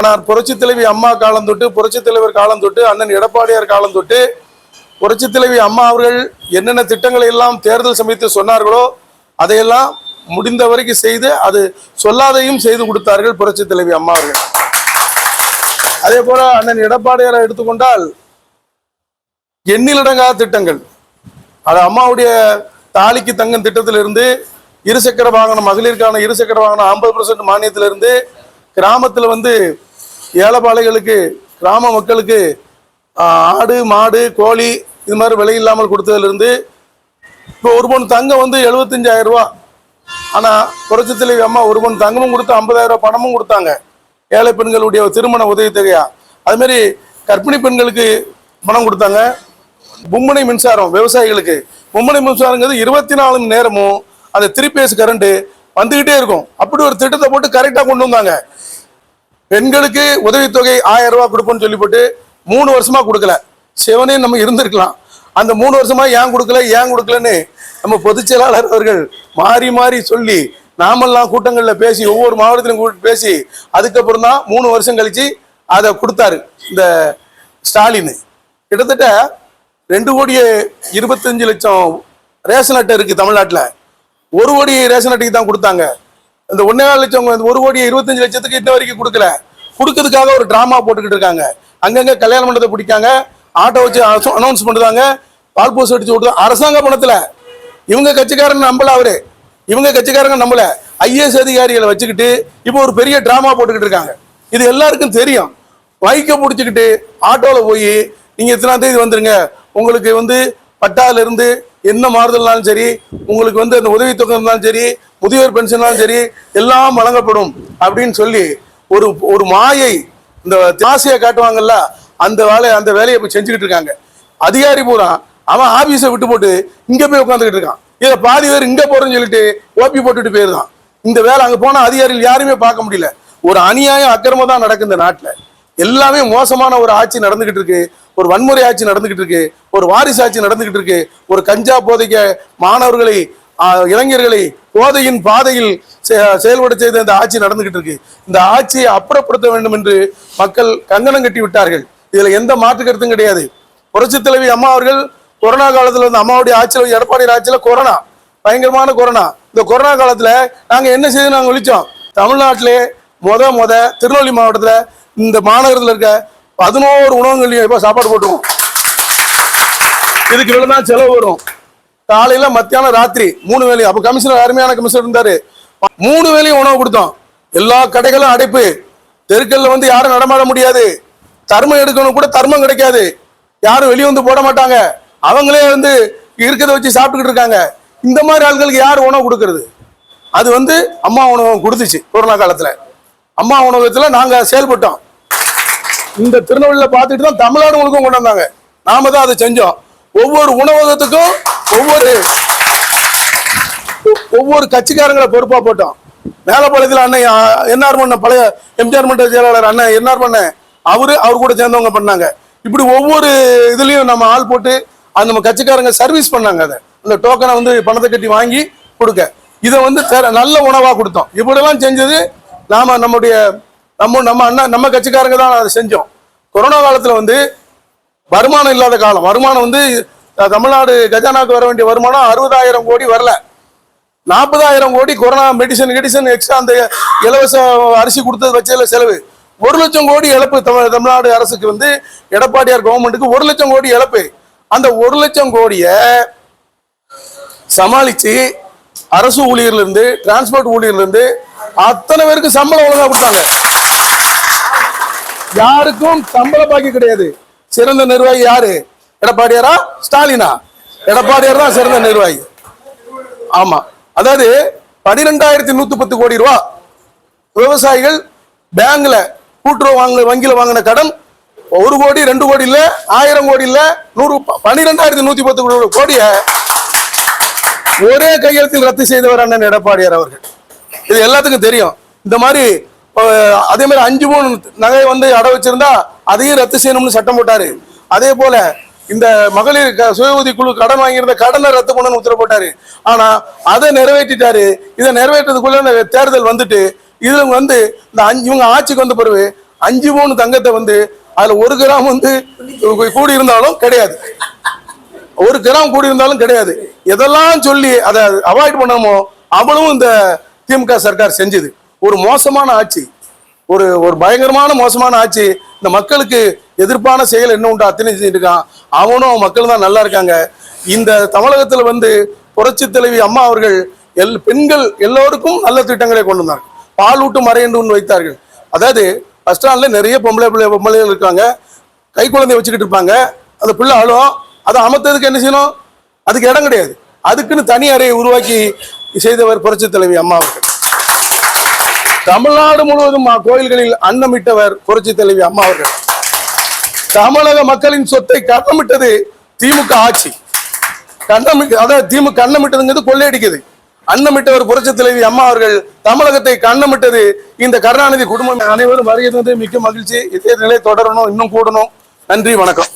ஆனால் புரட்சி தலைவி அம்மா காலம் தொட்டு புரட்சி தலைவர் காலம் தொட்டு அண்ணன் எடப்பாடியார் காலம் தொட்டு புரட்சி தலைவி அம்மா அவர்கள் என்னென்ன திட்டங்களை எல்லாம் தேர்தல் சமயத்தில் சொன்னார்களோ அதையெல்லாம் முடிந்த வரைக்கும் செய்து அது சொல்லாதையும் செய்து கொடுத்தார்கள் புரட்சி தலைவி அம்மா அவர்கள். அதே போல அண்ணன் எடப்பாடியாரை எடுத்துக்கொண்டால் எண்ணிலடங்காத திட்டங்கள். அது அம்மாவுடைய தாலிக்கு தங்கும் திட்டத்திலிருந்து இருசக்கர வாகனம் மகளிருக்கான இருசக்கர வாகனம் ஐம்பது பர்சன்ட் மானியத்திலிருந்து கிராமத்தில் வந்து ஏழைப்பாளைகளுக்கு கிராம மக்களுக்கு ஆடு மாடு கோழி இது மாதிரி விலை இல்லாமல் கொடுத்ததுலேருந்து இப்போ ஒரு பவுன் தங்கம் வந்து 75000 ரூபா. ஆனால் புரட்சி தலைவி அம்மா ஒரு பவுன் தங்கமும் கொடுத்து 50000 ரூபா பணமும் கொடுத்தாங்க. ஏழை பெண்களுடைய திருமண உதவித்தொகையா. அதுமாரி கர்ப்பிணி பெண்களுக்கு பணம் கொடுத்தாங்க. மும்முனை மின்சாரம் விவசாயிகளுக்கு. மும்முனை மின்சாரங்கிறது இருபத்தி நாலு மணி நேரமும் அந்த த்ரீ பேஸ் கரண்ட் வந்துகிட்டே இருக்கும். அப்படி ஒரு திட்டத்தை போட்டு கரெக்டாக கொண்டு வந்தாங்க. பெண்களுக்கு உதவித்தொகை ஆயிரம் ரூபாய் கொடுப்போம்னு சொல்லி போட்டு மூணு வருஷமா கொடுக்கல. சிவனே நம்ம இருந்திருக்கலாம். அந்த மூணு வருஷமா ஏன் கொடுக்கல ஏன் கொடுக்கலன்னு நம்ம பொதுச் செயலாளர் அவர்கள் மாறி மாறி சொல்லி நாமெல்லாம் கூட்டங்களில் பேசி ஒவ்வொரு மாவட்டத்திலும் கூப்பிட்டு பேசி அதுக்கப்புறம் தான் மூணு வருஷம் கழிச்சு அதை கொடுத்தாரு இந்த ஸ்டாலின். கிட்டத்தட்ட ரெண்டு கோடியே இருபத்தஞ்சு லட்சம் ரேஷன் அட்டை இருக்கு தமிழ்நாட்டில். ஒரு கோடி ரேஷன் அட்டைக்கு தான் கொடுத்தாங்க. இந்த ஒன்னே நாலு லட்சம் இந்த ஒரு கோடி இருபத்தஞ்சு லட்சத்துக்கு இன்ன வரைக்கும் கொடுக்கல. கொடுக்கறதுக்காக ஒரு ட்ராமா போட்டுக்கிட்டு இருக்காங்க. அங்கங்க கல்யாண மண்டபத்தை பிடிக்காங்க. ஆட்டோ வச்சு அனௌன்ஸ் பண்ணுறாங்க. பால் போஸ்ட் அடிச்சு விட்டு அரசாங்க பணத்தில். இவங்க கட்சிக்காரங்க நம்பல அவரு. இவங்க கட்சிக்காரங்க நம்மள ஐஏஎஸ் அதிகாரிகளை வச்சுக்கிட்டு இப்போ ஒரு பெரிய ட்ராமா போட்டுக்கிட்டு இருக்காங்க. இது எல்லாருக்கும் தெரியும். பைக்கை பிடிச்சிக்கிட்டு ஆட்டோவில் போய் நீங்கள் இத்தனாம் தேதி வந்துருங்க. உங்களுக்கு வந்து பட்டால என்ன மாறுதல்னாலும் சரி உங்களுக்கு வந்து அந்த உதவித்தொகை இருந்தாலும் சரி முதியோர் பென்ஷன்னாலும் சரி எல்லாம் வழங்கப்படும் அப்படின்னு சொல்லி ஒரு ஒரு மாயை இந்த ஆசையை காட்டுவாங்கல்ல அந்த வேலையை அந்த வேலையை இப்போ செஞ்சுக்கிட்டு இருக்காங்க. அதிகாரி பூரா அவன் ஆபீஸை விட்டு போட்டு இங்கே போய் உட்காந்துக்கிட்டு இருக்கான். இதை பாதி பேர் இங்கே போகிறேன்னு சொல்லிட்டு ஓபி போட்டுட்டு போயிருந்தான். இந்த வேலை அங்கே போனால் அதிகாரிகள் யாருமே பார்க்க முடியல. ஒரு அநியாயம் அக்கிரமம் தான் நடக்கு இந்த நாட்டில். எல்லாமே மோசமான ஒரு ஆட்சி நடந்துகிட்டு இருக்கு. ஒரு வன்முறை ஆட்சி நடந்துகிட்டு இருக்கு. ஒரு வாரிசு ஆட்சி நடந்துகிட்டு இருக்கு. ஒரு கஞ்சா போதைக்க மாணவர்களை இளைஞர்களை போதையின் பாதையில் செ- செயல்பட செய்த இந்த ஆட்சி நடந்துகிட்டு இருக்கு. இந்த ஆட்சியை அப்புறப்படுத்த வேண்டும் என்று மக்கள் கங்கணம் கட்டி விட்டார்கள். இதுல எந்த மாற்று கருத்தும் கிடையாது. புரட்சி தலைவி அம்மா அவர்கள் கொரோனா காலத்துல வந்து அம்மாவுடைய ஆட்சியில் எடப்பாடி ஆட்சியில கொரோனா பயங்கரமான கொரோனா. இந்த கொரோனா காலத்துல நாங்க என்ன செய்து நாங்க ஒழிச்சோம். தமிழ்நாட்டிலே முத முத திருநெல்வேலி மாவட்டத்துல இந்த மாநகரத்துல இருக்க பதினோரு உணவகங்களையும் இப்போ சாப்பாடு போட்டுருவோம். இதுக்கு இவ்வளவு தான் செலவு வரும். காலையில மத்தியானம் ராத்திரி மூணு வேலையும் அப்ப கமிஷனர் அருமையான கமிஷனர் இருந்தாரு மூணு வேலையும் உணவு கொடுத்தோம். எல்லா கடைகளும் அடைப்பு. தெருக்கல்ல வந்து யாரும் நடமாட முடியாது. தர்மம் எடுக்கணும் கூட தர்மம் கிடைக்காது. யாரும் வெளியே வந்து போட மாட்டாங்க. அவங்களே வந்து இருக்கிறத வச்சு சாப்பிட்டுக்கிட்டு இருக்காங்க. இந்த மாதிரி ஆட்களுக்கு யார் உணவு கொடுக்கறது? அது வந்து அம்மா உணவகம் கொடுத்துச்சு கொரோனா காலத்துல. அம்மா உணவகத்துல நாங்க செயல்பட்டோம். இந்த திருநெல்வேலியில் பார்த்துட்டு தான் தமிழ்நாடு முழுக்கும் கொண்டு வந்தாங்க. நாம தான் அதை செஞ்சோம். ஒவ்வொரு உணவகத்துக்கும் ஒவ்வொரு ஒவ்வொரு கட்சிக்காரங்களை பொறுப்பா போட்டோம். மேலப்பாளையத்தில் அண்ணன் என்ஆர் மன்ன பழைய எம்ஜிஆர் மன்ற செயலாளர் அண்ணன் என்ஆர் மன்ன அவரு அவர் கூட சேர்ந்தவங்க பண்ணாங்க. இப்படி ஒவ்வொரு இதுலயும் நம்ம ஆள் போட்டு அந்த நம்ம கட்சிக்காரங்க சர்வீஸ் பண்ணாங்க அதை. அந்த டோக்கனை வந்து பணத்தை கட்டி வாங்கி கொடுக்க. இதை வந்து நல்ல உணவா கொடுத்தோம். இப்படிலாம் செஞ்சது நாம நம்முடைய நம்ம நம்ம அண்ணா நம்ம கட்சிக்காரங்க தான் அதை செஞ்சோம். கொரோனா காலத்துல வந்து வருமானம் இல்லாத காலம். வருமானம் வந்து தமிழ்நாடு கஜானாக்கு வர வேண்டிய வருமானம் அறுபதாயிரம் கோடி வரல. நாற்பதாயிரம் கோடி கொரோனா மெடிசன் கெடிசன் எக்ஸ்ட்ரா அந்த இலவச அரிசி கொடுத்தது வச்சதுல செலவு. ஒரு லட்சம் கோடி இழப்பு தமிழ் தமிழ்நாடு அரசுக்கு வந்து எடப்பாடியார் கவர்மெண்ட்டுக்கு ஒரு லட்சம் கோடி இழப்பு. அந்த ஒரு லட்சம் கோடியை சமாளித்து அரசு ஊழியர்லேருந்து டிரான்ஸ்போர்ட் ஊழியர்லேருந்து அத்தனை பேருக்கு சம்பளம் ஒழுங்காக கொடுத்தாங்க. யாருக்கும் சம்பள பாக்கி கிடையாது. சிறந்த நிர்வாகி யாரு? எடப்பாடியாரா? ஸ்டாலினா? எடப்பாடியார் தான் சிறந்த நிர்வாகி. ஆமா. அதாவது பனிரெண்டாயிரத்தி நூத்தி பத்து கோடி ரூபா விவசாயிகள் பேங்க்ல கூட்டுறவு வாங்க வங்கியில வாங்கின கடன் ஒரு கோடி ரெண்டு கோடி இல்ல ஆயிரம் கோடி இல்ல நூறு பனிரெண்டாயிரத்தி நூத்தி பத்து கோடிய ஒரே கையெழுத்தில் ரத்து செய்தவர் அண்ணன் எடப்பாடியார் அவர்கள். இது எல்லாத்துக்கும் தெரியும். இந்த மாதிரி அதே மாதிரி அஞ்சு மூணு நகை வந்து அடை வச்சிருந்தா அதையும் ரத்து செய்யணும்னு சட்டம் போட்டாரு. அதே போல இந்த மகளிர் க- சுய உதவி குழு கடன் வாங்கியிருந்த கடனை ரத்து பண்ணணும்னு உத்தரவு போட்டாரு ஆனா அதை நிறைவேற்றிட்டாரு. இதை நிறைவேற்றதுக்குள்ள தேர்தல் வந்துட்டு இதுல வந்து இந்த அஞ்சு இவங்க ஆட்சிக்கு வந்த பிறகு அஞ்சு மூணு தங்கத்தை வந்து அதுல ஒரு கிராம் வந்து கூடி இருந்தாலும் கிடையாது. ஒரு கிராம் கூடி இருந்தாலும் கிடையாது. எதெல்லாம் சொல்லி அதை அவாய்ட் பண்ணாமோ அவ்வளவும் இந்த திமுக சர்க்கார் செஞ்சது. ஒரு மோசமான ஆட்சி. ஒரு ஒரு பயங்கரமான மோசமான ஆட்சி. இந்த மக்களுக்கு எதிர்ப்பான செயல் என்ன உண்டு? அத்தனை செஞ்சுட்டு இருக்கான். அவனும் மக்கள் தான் நல்லா இருக்காங்க. இந்த தமிழகத்தில் வந்து புரட்சி தலைவி அம்மா அவர்கள் எல் பெண்கள் எல்லோருக்கும் நல்ல திட்டங்களை கொண்டு வந்தாங்க பாலூட்டும் மறை என்று ஒன்று வைத்தார்கள். அதாவது பஸ் ஸ்டாண்ட்ல நிறைய பொம்பளை பிள்ளை பொம்பளைகள் இருக்காங்க. கை குழந்தை வச்சுக்கிட்டு இருப்பாங்க. அந்த பிள்ளை அழும். அதை அமர்த்ததுக்கு என்ன செய்யணும்? அதுக்கு இடம் கிடையாது. அதுக்குன்னு தனி அறையை உருவாக்கி செய்தவர் புரட்சி தலைவி அம்மா அவர்கள். தமிழ்நாடு முழுவதும் கோயில்களில் அன்னமிட்டவர் புரட்சி தலைவி அம்மா அவர்கள். தமிழக மக்களின் சொத்தை கண்ணமிட்டது திமுக ஆட்சி. கண்ணமிட்டு அதாவது திமுக கண்ணமிட்டதுங்கிறது கொள்ளையடிக்குது. அன்னமிட்டவர் புரட்சி தலைவி அம்மா அவர்கள் தமிழகத்தை கண்ணமிட்டது இந்த கருணாநிதி குடும்பம். அனைவரும் வருகிறது வந்து மிக்க மகிழ்ச்சி. இதே நிலை தொடரணும். இன்னும் கூடணும். நன்றி. வணக்கம்.